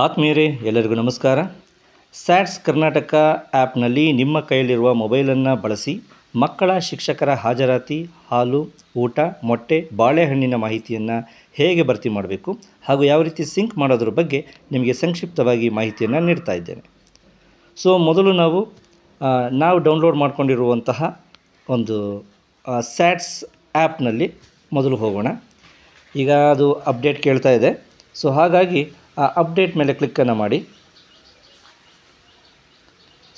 ಆತ್ಮೀಯರೇ, ಎಲ್ಲರಿಗೂ ನಮಸ್ಕಾರ. ಸ್ಯಾಟ್ಸ್ ಕರ್ನಾಟಕ ಆ್ಯಪ್ನಲ್ಲಿ ನಿಮ್ಮ ಕೈಯಲ್ಲಿರುವ ಮೊಬೈಲನ್ನು ಬಳಸಿ ಮಕ್ಕಳ ಶಿಕ್ಷಕರ ಹಾಜರಾತಿ, ಹಾಲು, ಊಟ, ಮೊಟ್ಟೆ, ಬಾಳೆಹಣ್ಣಿನ ಮಾಹಿತಿಯನ್ನು ಹೇಗೆ ಭರ್ತಿ ಮಾಡಬೇಕು ಹಾಗೂ ಯಾವ ರೀತಿ ಸಿಂಕ್ ಮಾಡೋದ್ರ ಬಗ್ಗೆ ನಿಮಗೆ ಸಂಕ್ಷಿಪ್ತವಾಗಿ ಮಾಹಿತಿಯನ್ನು ನೀಡ್ತಾ ಇದ್ದೇನೆ. ಸೊ, ಮೊದಲು ನಾವು ನಾವು ಡೌನ್ಲೋಡ್ ಮಾಡಿಕೊಂಡಿರುವಂತಹ ಒಂದು ಸ್ಯಾಟ್ಸ್ ಆ್ಯಪ್ನಲ್ಲಿ ಮೊದಲು ಹೋಗೋಣ. ಈಗ ಅದು ಅಪ್ಡೇಟ್ ಕೇಳ್ತಾ ಇದೆ. ಸೊ, ಹಾಗಾಗಿ ಆ ಅಪ್ಡೇಟ್ ಮೇಲೆ ಕ್ಲಿಕ್ಕನ್ನು ಮಾಡಿ.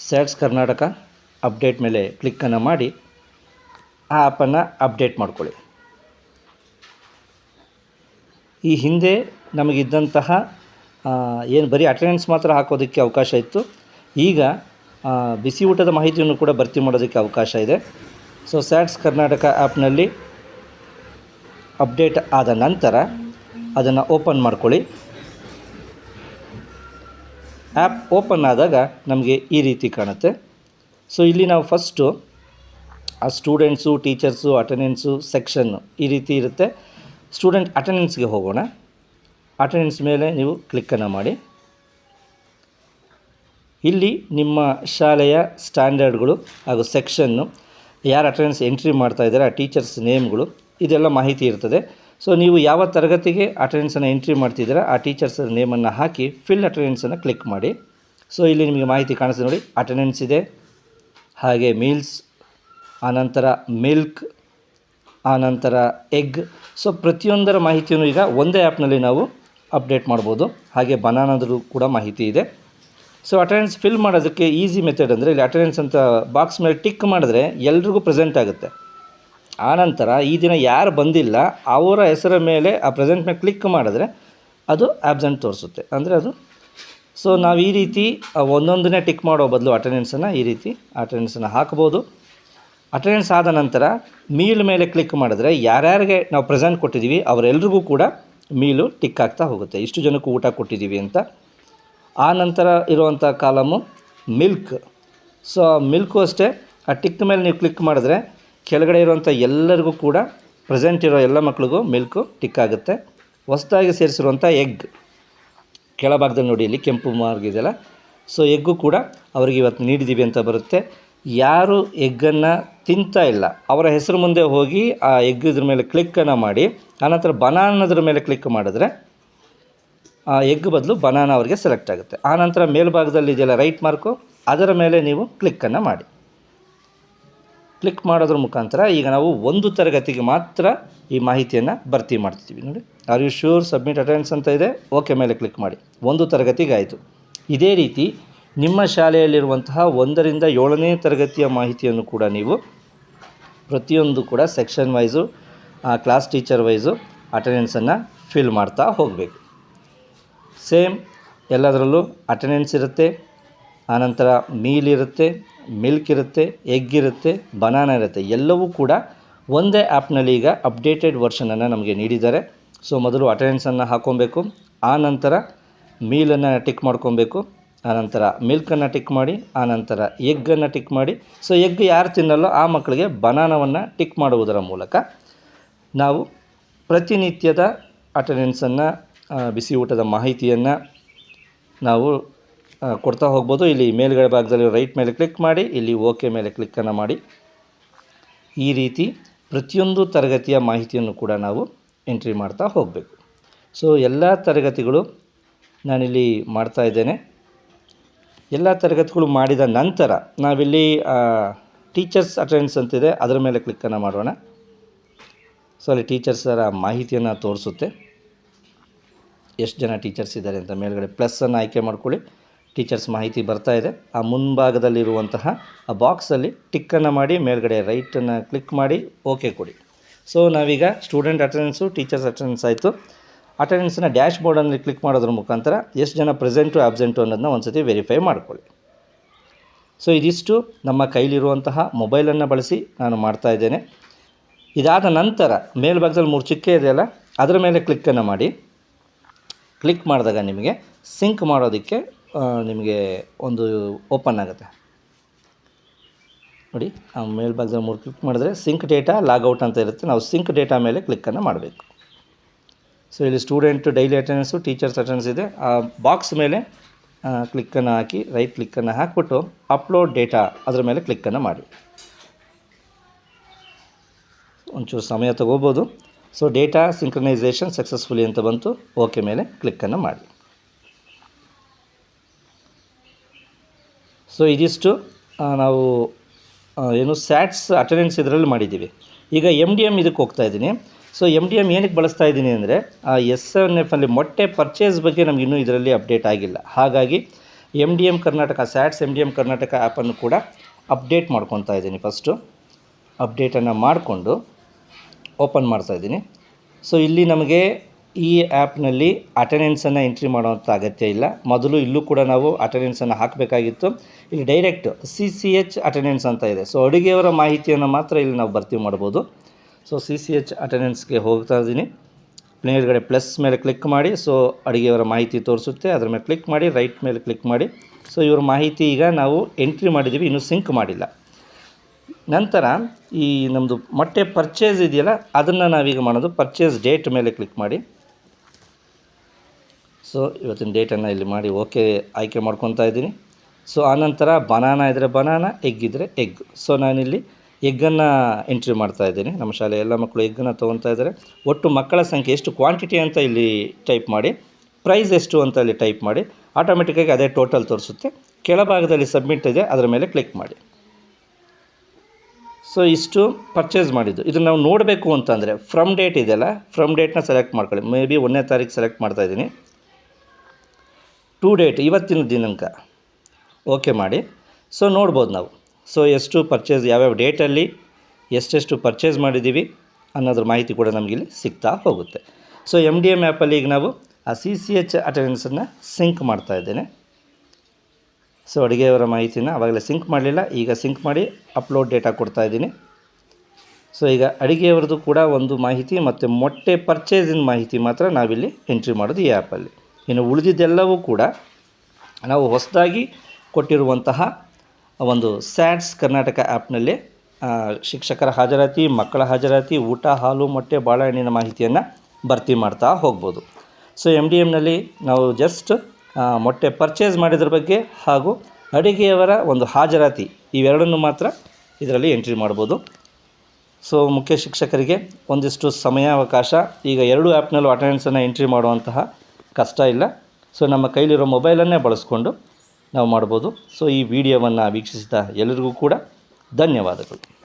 ಸ್ಯಾಟ್ಸ್ ಕರ್ನಾಟಕ ಅಪ್ಡೇಟ್ ಮೇಲೆ ಕ್ಲಿಕ್ಕನ್ನು ಮಾಡಿ. ಆ ಆ್ಯಪನ್ನು ಅಪ್ಡೇಟ್ ಮಾಡ್ಕೊಳ್ಳಿ. ಈ ಹಿಂದೆ ನಮಗಿದ್ದಂತಹ ಏನು ಬರೀ ಅಟೆಂಡೆನ್ಸ್ ಮಾತ್ರ ಹಾಕೋದಕ್ಕೆ ಅವಕಾಶ ಇತ್ತು. ಈಗ ಬಿಸಿ ಊಟದ ಮಾಹಿತಿಯನ್ನು ಕೂಡ ಭರ್ತಿ ಮಾಡೋದಕ್ಕೆ ಅವಕಾಶ ಇದೆ. ಸೊ ಸ್ಯಾಟ್ಸ್ ಕರ್ನಾಟಕ ಆ್ಯಪ್ನಲ್ಲಿ ಅಪ್ಡೇಟ್ ಆದ ನಂತರ ಅದನ್ನು ಓಪನ್ ಮಾಡ್ಕೊಳ್ಳಿ. ಆ್ಯಪ್ ಓಪನ್ ಆದಾಗ ನಮಗೆ ಈ ರೀತಿ ಕಾಣುತ್ತೆ. ಸೊ ಇಲ್ಲಿ ನಾವು ಫಸ್ಟು ಆ ಸ್ಟೂಡೆಂಟ್ಸು ಟೀಚರ್ಸು ಅಟೆಂಡೆನ್ಸು ಸೆಕ್ಷನ್ನು ಈ ರೀತಿ ಇರುತ್ತೆ. ಸ್ಟೂಡೆಂಟ್ ಅಟೆಂಡೆನ್ಸ್ಗೆ ಹೋಗೋಣ. ಅಟೆಂಡೆನ್ಸ್ ಮೇಲೆ ನೀವು ಕ್ಲಿಕ್ಕನ್ನು ಮಾಡಿ. ಇಲ್ಲಿ ನಿಮ್ಮ ಶಾಲೆಯ ಸ್ಟ್ಯಾಂಡರ್ಡ್ಗಳು ಹಾಗೂ ಸೆಕ್ಷನ್ನು ಯಾರು ಅಟೆಂಡೆನ್ಸ್ ಎಂಟ್ರಿ ಮಾಡ್ತಾ ಇದ್ದಾರೆ, ಆ ಟೀಚರ್ಸ್ ನೇಮ್ಗಳು ಇದೆಲ್ಲ ಮಾಹಿತಿ ಇರ್ತದೆ. ಸೊ ನೀವು ಯಾವ ತರಗತಿಗೆ ಅಟೆಂಡೆನ್ಸನ್ನು ಎಂಟ್ರಿ ಮಾಡ್ತಿದ್ದೀರಾ, ಆ ಟೀಚರ್ಸ್ ನೇಮನ್ನು ಹಾಕಿ ಫಿಲ್ ಅಟೆಂಡೆನ್ಸನ್ನು ಕ್ಲಿಕ್ ಮಾಡಿ. ಸೊ ಇಲ್ಲಿ ನಿಮಗೆ ಮಾಹಿತಿ ಕಾಣಿಸ್ತದೆ ನೋಡಿ ಅಟೆಂಡೆನ್ಸ್ ಇದೆ, ಹಾಗೆ ಮೀಲ್ಸ್ ಆನಂತರ ಮಿಲ್ಕ್ ಆನಂತರ ಎಗ್ ಸೊ ಪ್ರತಿಯೊಂದರ ಮಾಹಿತಿಯನ್ನು ಈಗ ಒಂದೇ ಆ್ಯಪ್ನಲ್ಲಿ ನಾವು ಅಪ್ಡೇಟ್ ಮಾಡ್ಬೋದು. ಹಾಗೆ ಬನಾನದ್ರು ಕೂಡ ಮಾಹಿತಿ ಇದೆ. ಸೊ ಅಟೆಂಡೆನ್ಸ್ ಫಿಲ್ ಮಾಡೋದಕ್ಕೆ ಈಸಿ ಮೆಥಡ್ ಅಂದರೆ ಇಲ್ಲಿ ಅಟೆಂಡೆನ್ಸ್ ಅಂತ ಬಾಕ್ಸ್ ಮೇಲೆ ಟಿಕ್ ಮಾಡಿದ್ರೆ ಎಲ್ರಿಗೂ ಪ್ರೆಸೆಂಟ್ ಆಗುತ್ತೆ. ಆನಂತರ ಈ ದಿನ ಯಾರು ಬಂದಿಲ್ಲ, ಅವರ ಹೆಸರ ಮೇಲೆ ಆ ಪ್ರೆಸೆಂಟ್ ಮೇಲೆ ಕ್ಲಿಕ್ ಮಾಡಿದ್ರೆ ಅದು ಆ್ಯಬ್ಸೆಂಟ್ ತೋರಿಸುತ್ತೆ. ಅಂದರೆ ಅದು ಸೊ ನಾವು ಈ ರೀತಿ ಒಂದೊಂದನ್ನೇ ಟಿಕ್ ಮಾಡೋ ಬದಲು ಅಟೆಂಡೆನ್ಸನ್ನು ಈ ರೀತಿ ಅಟೆಂಡೆನ್ಸನ್ನು ಹಾಕ್ಬೋದು. ಅಟೆಂಡೆನ್ಸ್ ಆದ ನಂತರ ಮೀಲ್ ಮೇಲೆ ಕ್ಲಿಕ್ ಮಾಡಿದ್ರೆ ಯಾರ್ಯಾರಿಗೆ ನಾವು ಪ್ರೆಸೆಂಟ್ ಕೊಟ್ಟಿದ್ದೀವಿ ಅವರೆಲ್ರಿಗೂ ಕೂಡ ಮೀಲು ಟಿಕ್ ಆಗ್ತಾ ಹೋಗುತ್ತೆ. ಇಷ್ಟು ಜನಕ್ಕೆ ಊಟ ಕೊಟ್ಟಿದ್ದೀವಿ ಅಂತ. ಆ ನಂತರ ಇರುವಂಥ ಕಾಲಮು ಮಿಲ್ಕ್ ಸೊ ಮಿಲ್ಕು ಅಷ್ಟೇ, ಆ ಟಿಕ್ ಮೇಲೆ ನೀವು ಕ್ಲಿಕ್ ಮಾಡಿದ್ರೆ ಕೆಳಗಡೆ ಇರುವಂಥ ಎಲ್ಲರಿಗೂ ಕೂಡ ಪ್ರೆಸೆಂಟ್ ಇರೋ ಎಲ್ಲ ಮಕ್ಕಳಿಗೂ ಮಿಲ್ಕು ಟಿಕ್ ಆಗುತ್ತೆ. ಹೊಸದಾಗಿ ಸೇರಿಸಿರುವಂಥ ಎಗ್ ಕೆಳಭಾಗದಲ್ಲಿ ನೋಡಿ, ಇಲ್ಲಿ ಕೆಂಪು ಮಾರ್ಗ ಇದೆಯಲ್ಲ ಸೊ ಎಗ್ಗು ಕೂಡ ಅವರಿಗೆ ಇವತ್ತು ನೀಡಿದ್ದೀವಿ ಅಂತ ಬರುತ್ತೆ. ಯಾರು ಎಗ್ಗನ್ನು ತಿಂತಾ ಇಲ್ಲ, ಅವರ ಹೆಸರು ಮುಂದೆ ಹೋಗಿ ಆ ಎಗ್ ಇದ್ರ ಮೇಲೆ ಕ್ಲಿಕ್ಕನ್ನು ಮಾಡಿ ಆನಂತರ ಬನಾನದ್ರ ಮೇಲೆ ಕ್ಲಿಕ್ ಮಾಡಿದ್ರೆ, ಆ ಎಗ್ ಬದಲು ಬನಾನ ಅವರಿಗೆ ಸೆಲೆಕ್ಟ್ ಆಗುತ್ತೆ. ಆನಂತರ ಮೇಲ್ಭಾಗದಲ್ಲಿ ಇದೆಯಲ್ಲ ರೈಟ್ ಮಾರ್ಕು ಅದರ ಮೇಲೆ ನೀವು ಕ್ಲಿಕ್ಕನ್ನು ಮಾಡಿ. ಕ್ಲಿಕ್ ಮಾಡೋದ್ರ ಮುಖಾಂತರ ಈಗ ನಾವು ಒಂದು ತರಗತಿಗೆ ಮಾತ್ರ ಈ ಮಾಹಿತಿಯನ್ನು ಭರ್ತಿ ಮಾಡ್ತಿದ್ದೀವಿ. ನೋಡಿ are you sure submit attendance ಅಂತ ಇದೆ. ಓಕೆ ಮೇಲೆ ಕ್ಲಿಕ್ ಮಾಡಿ. ಒಂದು ತರಗತಿಗೆ ಆಯಿತು. ಇದೇ ರೀತಿ ನಿಮ್ಮ ಶಾಲೆಯಲ್ಲಿರುವಂತಹ ಒಂದರಿಂದ ಏಳನೇ ತರಗತಿಯ ಮಾಹಿತಿಯನ್ನು ಕೂಡ ನೀವು ಪ್ರತಿಯೊಂದು ಕೂಡ section wise class teacher wise ಅಟೆಂಡೆನ್ಸನ್ನು fill ಮಾಡ್ತಾ ಹೋಗಬೇಕು. ಸೇಮ್ ಎಲ್ಲದರಲ್ಲೂ ಅಟೆಂಡೆನ್ಸ್ ಇರುತ್ತೆ. ಆನಂತರ ಮೀಲ್ ಇರುತ್ತೆ ಮಿಲ್ಕ್ ಇರುತ್ತೆ ಎಗ್ ಇರುತ್ತೆ ಬನಾನ ಇರುತ್ತೆ. ಎಲ್ಲವೂ ಕೂಡ ಒಂದೇ ಆ್ಯಪ್ನಲ್ಲಿ ಈಗ ಅಪ್ಡೇಟೆಡ್ ವರ್ಷನನ್ನು ನಮಗೆ ನೀಡಿದ್ದಾರೆ. ಸೊ, ಮೊದಲು ಅಟೆಂಡೆನ್ಸನ್ನು ಹಾಕ್ಕೊಬೇಕು ಆ ನಂತರ ಮೀಲನ್ನು ಟಿಕ್ ಮಾಡ್ಕೊಬೇಕು, ಆನಂತರ ಮಿಲ್ಕನ್ನು ಟಿಕ್ ಮಾಡಿ, ಆನಂತರ ಎಗ್ಗನ್ನು ಟಿಕ್ ಮಾಡಿ. ಸೊ, ಎಗ್ ಯಾರು ತಿನ್ನಲ್ಲೋ ಆ ಮಕ್ಕಳಿಗೆ ಬನಾನವನ್ನು ಟಿಕ್ ಮಾಡುವುದರ ಮೂಲಕ ನಾವು ಪ್ರತಿನಿತ್ಯದ ಅಟೆಂಡೆನ್ಸನ್ನು ಬಿಸಿ ಊಟದ ಮಾಹಿತಿಯನ್ನು ನಾವು ಕೊಡ್ತಾ ಹೋಗ್ಬೋದು. ಇಲ್ಲಿ ಮೇಲ್ಗಡೆ ಭಾಗದಲ್ಲಿ ರೈಟ್ ಮೇಲೆ ಕ್ಲಿಕ್ ಮಾಡಿ, ಇಲ್ಲಿ ಓಕೆ ಮೇಲೆ ಕ್ಲಿಕ್ಕನ್ನು ಮಾಡಿ. ಈ ರೀತಿ ಪ್ರತಿಯೊಂದು ತರಗತಿಯ ಮಾಹಿತಿಯನ್ನು ಕೂಡ ನಾವು ಎಂಟ್ರಿ ಮಾಡ್ತಾ ಹೋಗಬೇಕು. ಸೊ ಎಲ್ಲ ತರಗತಿಗಳು ನಾನಿಲ್ಲಿ ಮಾಡ್ತಾ ಇದ್ದೇನೆ. ಎಲ್ಲ ತರಗತಿಗಳು ಮಾಡಿದ ನಂತರ ನಾವಿಲ್ಲಿ ಟೀಚರ್ಸ್ ಅಟೆಂಡ್ಸ್ ಅಂತಿದೆ. ಅದರ ಮೇಲೆ ಕ್ಲಿಕ್ಕನ್ನು ಮಾಡೋಣ. ಸೊ ಅಲ್ಲಿ ಟೀಚರ್ಸರ ಮಾಹಿತಿಯನ್ನು ತೋರಿಸುತ್ತೆ. ಎಷ್ಟು ಜನ ಟೀಚರ್ಸ್ ಇದ್ದಾರೆ ಅಂತ ಮೇಲ್ಗಡೆ ಪ್ಲಸ್ಸನ್ನು ಆಯ್ಕೆ ಮಾಡ್ಕೊಳ್ಳಿ. ಟೀಚರ್ಸ್ ಮಾಹಿತಿ ಬರ್ತಾ ಇದೆ. ಆ ಮುಂಭಾಗದಲ್ಲಿರುವಂತಹ ಆ ಬಾಕ್ಸಲ್ಲಿ ಟಿಕ್ಕನ್ನು ಮಾಡಿ ಮೇಲ್ಗಡೆ ರೈಟನ್ನು ಕ್ಲಿಕ್ ಮಾಡಿ ಓಕೆ ಕೊಡಿ. ಸೊ, ನಾವೀಗ ಸ್ಟೂಡೆಂಟ್ ಅಟೆಂಡೆನ್ಸು, ಟೀಚರ್ಸ್ ಅಟೆಂಡೆನ್ಸ್ ಆಯಿತು. ಅಟೆಂಡೆನ್ಸ್ನ ಡ್ಯಾಶ್ ಬೋರ್ಡಲ್ಲಿ ಕ್ಲಿಕ್ ಮಾಡೋದ್ರ ಮುಖಾಂತರ ಎಷ್ಟು ಜನ ಪ್ರೆಸೆಂಟು, ಆಬ್ಸೆಂಟು ಅನ್ನೋದನ್ನ ಒಂದು ಸತಿ ವೆರಿಫೈ ಮಾಡ್ಕೊಳ್ಳಿ. ಸೊ, ಇದಿಷ್ಟು ನಮ್ಮ ಕೈಲಿರುವಂತಹ ಮೊಬೈಲನ್ನು ಬಳಸಿ ನಾನು ಮಾಡ್ತಾ ಇದ್ದೇನೆ. ಇದಾದ ನಂತರ ಮೇಲ್ಭಾಗದಲ್ಲಿ ಮೂರು ಚಿಕ್ಕೆ ಇದೆಯಲ್ಲ ಅದರ ಮೇಲೆ ಕ್ಲಿಕ್ಕನ್ನು ಮಾಡಿ. ಕ್ಲಿಕ್ ಮಾಡಿದಾಗ ನಿಮಗೆ ಸಿಂಕ್ ಮಾಡೋದಕ್ಕೆ ನಿಮಗೆ ಒಂದು ಓಪನ್ ಆಗುತ್ತೆ. ನೋಡಿ ಆ ಮೇಲ್ಭಾಗದಲ್ಲಿ ಮೂರು ಕ್ಲಿಕ್ ಮಾಡಿದ್ರೆ ಸಿಂಕ್ ಡೇಟಾ ಲಾಗೌಟ್ ಅಂತ ಇರುತ್ತೆ. ನಾವು ಸಿಂಕ್ ಡೇಟಾ ಮೇಲೆ ಕ್ಲಿಕ್ಕನ್ನು ಮಾಡಬೇಕು. ಸೊ ಇಲ್ಲಿ student daily attendance teachers attendance ಇದೆ. ಆ ಬಾಕ್ಸ್ ಮೇಲೆ ಕ್ಲಿಕ್ಕನ್ನು ಹಾಕಿ ರೈಟ್ ಕ್ಲಿಕ್ಕನ್ನು ಹಾಕ್ಬಿಟ್ಟು ಅಪ್ಲೋಡ್ ಡೇಟಾ ಅದರ ಮೇಲೆ ಕ್ಲಿಕ್ಕನ್ನು ಮಾಡಿ. ಒಂಚೂರು ಸಮಯ ತಗೋಬೋದು. ಸೊ ಡೇಟಾ ಸಿಂಕ್ರನೈಸೇಷನ್ ಸಕ್ಸಸ್ಫುಲಿ ಅಂತ ಬಂತು. ಓಕೆ ಮೇಲೆ ಕ್ಲಿಕ್ಕನ್ನು ಮಾಡಿ. ಸೊ ಇದಿಷ್ಟು ನಾವು ಏನು ಸ್ಯಾಟ್ಸ್ ಅಟೆಂಡೆನ್ಸ್ ಇದರಲ್ಲಿ ಮಾಡಿದ್ದೀವಿ. ಈಗ ಎಂ ಡಿ ಎಂ ಇದಕ್ಕೆ ಹೋಗ್ತಾ ಇದ್ದೀನಿ. ಸೊ ಎಂ ಡಿ ಎಂ ಏನಕ್ಕೆ ಬಳಸ್ತಾ ಇದ್ದೀನಿ ಅಂದರೆ, ಆ ಎಸ್ ಎನ್ ಎಫಲ್ಲಿ ಮೊಟ್ಟೆ ಪರ್ಚೇಸ್ ಬಗ್ಗೆ ನಮ್ಗೆ ಇನ್ನೂ ಇದರಲ್ಲಿ ಅಪ್ಡೇಟ್ ಆಗಿಲ್ಲ. ಹಾಗಾಗಿ M D M Karnataka, SATS M D M Karnataka ಆ್ಯಪನ್ನು ಕೂಡ ಅಪ್ಡೇಟ್ ಮಾಡ್ಕೊತಾ ಇದ್ದೀನಿ ಫಸ್ಟು. ಅಪ್ಡೇಟನ್ನು ಮಾಡಿಕೊಂಡು, ಓಪನ್ ಮಾಡ್ತಾ ಇದ್ದೀನಿ. ಸೊ ಇಲ್ಲಿ ನಮಗೆ ಈ ಆ್ಯಪ್ನಲ್ಲಿ ಅಟೆಂಡೆನ್ಸನ್ನು ಎಂಟ್ರಿ ಮಾಡುವಂಥ ಅಗತ್ಯ ಇಲ್ಲ. ಮೊದಲು ಇಲ್ಲೂ ಕೂಡ ನಾವು ಅಟೆಂಡೆನ್ಸನ್ನು ಹಾಕಬೇಕಾಗಿತ್ತು. ಇಲ್ಲಿ direct C C H attendance ಅಂತ ಇದೆ. ಸೊ, ಅಡುಗೆಯವರ ಮಾಹಿತಿಯನ್ನು ಮಾತ್ರ ಇಲ್ಲಿ ನಾವು ಭರ್ತಿ ಮಾಡ್ಬೋದು. ಸೊ, ಸಿ ಸಿ ಎಚ್ ಅಟೆಂಡೆನ್ಸ್ಗೆ ಹೋಗ್ತಾ ಇದ್ದೀನಿ. ಮೇಲ್ಗಡೆ ಪ್ಲಸ್ ಮೇಲೆ ಕ್ಲಿಕ್ ಮಾಡಿ, ಸೊ, ಅಡುಗೆಯವರ ಮಾಹಿತಿ ತೋರಿಸುತ್ತೆ. ಅದರ ಮೇಲೆ ಕ್ಲಿಕ್ ಮಾಡಿ, ರೈಟ್ ಮೇಲೆ ಕ್ಲಿಕ್ ಮಾಡಿ. ಸೊ, ಇವರ ಮಾಹಿತಿ ಈಗ ನಾವು ಎಂಟ್ರಿ ಮಾಡಿದ್ದೀವಿ, ಇನ್ನೂ ಸಿಂಕ್ ಮಾಡಿಲ್ಲ. ನಂತರ ಈ ನಮ್ಮದು ಮೊಟ್ಟೆ ಪರ್ಚೇಸ್ ಇದೆಯಲ್ಲ, ಅದನ್ನು ನಾವೀಗ ಮಾಡೋದು. ಪರ್ಚೇಸ್ ಡೇಟ್ ಮೇಲೆ ಕ್ಲಿಕ್ ಮಾಡಿ. ಸೊ ಇವತ್ತಿನ ಡೇಟನ್ನು ಇಲ್ಲಿ ಮಾಡಿ ಓಕೆ ಆಯ್ಕೆ ಮಾಡ್ಕೊತಾ ಇದ್ದೀನಿ. ಸೊ ಆನಂತರ ಬನಾನ ಇದ್ದರೆ ಬನಾನ ಎಗ್ ಇದ್ದರೆ ಎಗ್ ಸೊ ನಾನಿಲ್ಲಿ ಎಗ್ಗನ್ನು ಎಂಟ್ರಿ ಮಾಡ್ತಾ ಇದ್ದೀನಿ. ನಮ್ಮ ಶಾಲೆ ಎಲ್ಲ ಮಕ್ಕಳು ಎಗ್ಗನ್ನು ತೊಗೊತಾ ಇದ್ದಾರೆ. ಒಟ್ಟು ಮಕ್ಕಳ ಸಂಖ್ಯೆ ಎಷ್ಟು ಕ್ವಾಂಟಿಟಿ ಅಂತ ಇಲ್ಲಿ ಟೈಪ್ ಮಾಡಿ ಪ್ರೈಸ್ ಎಷ್ಟು ಅಂತ ಇಲ್ಲಿ ಟೈಪ್ ಮಾಡಿ ಆಟೋಮೆಟಿಕ್ಕಾಗಿ ಅದೇ ಟೋಟಲ್ ತೋರಿಸುತ್ತೆ. ಕೆಳಭಾಗದಲ್ಲಿ ಸಬ್ಮಿಟ್ ಇದೆ, ಅದರ ಮೇಲೆ ಕ್ಲಿಕ್ ಮಾಡಿ. ಸೊ ಇಷ್ಟು ಪರ್ಚೇಸ್ ಮಾಡಿದ್ದು. ಇದನ್ನು ನಾವು ನೋಡಬೇಕು ಅಂತಂದರೆ ಫ್ರಮ್ ಡೇಟ್ ಇದೆಯಲ್ಲ ಫ್ರಮ್ ಡೇಟ್ನ ಸೆಲೆಕ್ಟ್ ಮಾಡ್ಕೊಳ್ಳಿ. ಮೇ ಬಿ ಒಂದನೇ ತಾರೀಕು ಸೆಲೆಕ್ಟ್ ಮಾಡ್ತಾ ಇದ್ದೀನಿ. ಟು ಡೇಟ್ ಇವತ್ತಿನ ದಿನಾಂಕ. ಓಕೆ ಮಾಡಿ. ಸೊ ನೋಡ್ಬೋದು ನಾವು. ಸೊ ಎಷ್ಟು ಪರ್ಚೇಸ್ ಯಾವ್ಯಾವ ಡೇಟಲ್ಲಿ ಎಷ್ಟೆಷ್ಟು ಪರ್ಚೇಸ್ ಮಾಡಿದ್ದೀವಿ ಅನ್ನೋದ್ರ ಮಾಹಿತಿ ಕೂಡ ನಮಗಿಲ್ಲಿ ಸಿಗ್ತಾ ಹೋಗುತ್ತೆ. ಸೊ ಎಂ ಡಿ ಎಂ ಆ್ಯಪಲ್ಲಿ ಈಗ ನಾವು ಆ ಸಿ ಸಿ ಎಚ್ ಅಟೆಂಡೆನ್ಸನ್ನು ಸಿಂಕ್ ಮಾಡ್ತಾ ಇದ್ದೇನೆ. ಸೊ ಅಡುಗೆಯವರ ಮಾಹಿತಿನ ಆವಾಗಲೇ ಸಿಂಕ್ ಮಾಡಲಿಲ್ಲ. ಈಗ ಸಿಂಕ್ ಮಾಡಿ ಅಪ್ಲೋಡ್ ಡೇಟಾ ಕೊಡ್ತಾ ಇದ್ದೀನಿ. ಸೊ ಈಗ ಅಡುಗೆಯವ್ರದ್ದು ಕೂಡ ಒಂದು ಮಾಹಿತಿ ಮತ್ತು ಮೊಟ್ಟೆ ಪರ್ಚೇಸಿನ ಮಾಹಿತಿ ಮಾತ್ರ ನಾವಿಲ್ಲಿ ಎಂಟ್ರಿ ಮಾಡೋದು ಈ ಆ್ಯಪಲ್ಲಿ ಇನ್ನು ಉಳಿದಿದ್ದೆಲ್ಲವೂ ಕೂಡ ನಾವು ಹೊಸದಾಗಿ ಕೊಟ್ಟಿರುವಂತಹ ಒಂದು ಸ್ಯಾಟ್ಸ್ ಕರ್ನಾಟಕ ಆ್ಯಪ್ನಲ್ಲಿ ಶಿಕ್ಷಕರ ಹಾಜರಾತಿ, ಮಕ್ಕಳ ಹಾಜರಾತಿ, ಊಟ, ಹಾಲು, ಮೊಟ್ಟೆ, ಬಾಳೆಹಣ್ಣಿನ ಮಾಹಿತಿಯನ್ನು ಭರ್ತಿ ಮಾಡ್ತಾ ಹೋಗ್ಬೋದು. ಸೊ ಎಂ ಡಿ ಎಮ್ನಲ್ಲಿ ನಾವು ಜಸ್ಟ್ ಮೊಟ್ಟೆ ಪರ್ಚೇಸ್ ಮಾಡಿದ್ರ ಬಗ್ಗೆ ಹಾಗೂ ಅಡುಗೆಯವರ ಒಂದು ಹಾಜರಾತಿ ಇವೆರಡನ್ನು ಮಾತ್ರ ಇದರಲ್ಲಿ ಎಂಟ್ರಿ ಮಾಡ್ಬೋದು. ಸೊ, ಮುಖ್ಯ ಶಿಕ್ಷಕರಿಗೆ ಒಂದಿಷ್ಟು ಸಮಯಾವಕಾಶ, ಈಗ ಎರಡು ಆ್ಯಪ್ನಲ್ಲೂ ಅಟೆಂಡೆನ್ಸನ್ನು ಎಂಟ್ರಿ ಮಾಡುವಂತಹ ಕಷ್ಟ ಇಲ್ಲ. ಸೊ ನಮ್ಮ ಕೈಲಿರೋ ಮೊಬೈಲನ್ನೇ ಬಳಸ್ಕೊಂಡು ನಾವು ಮಾಡ್ಬೋದು. ಸೊ ಈ ವೀಡಿಯೋವನ್ನು ವೀಕ್ಷಿಸಿದ ಎಲ್ಲರಿಗೂ ಕೂಡ ಧನ್ಯವಾದಗಳು.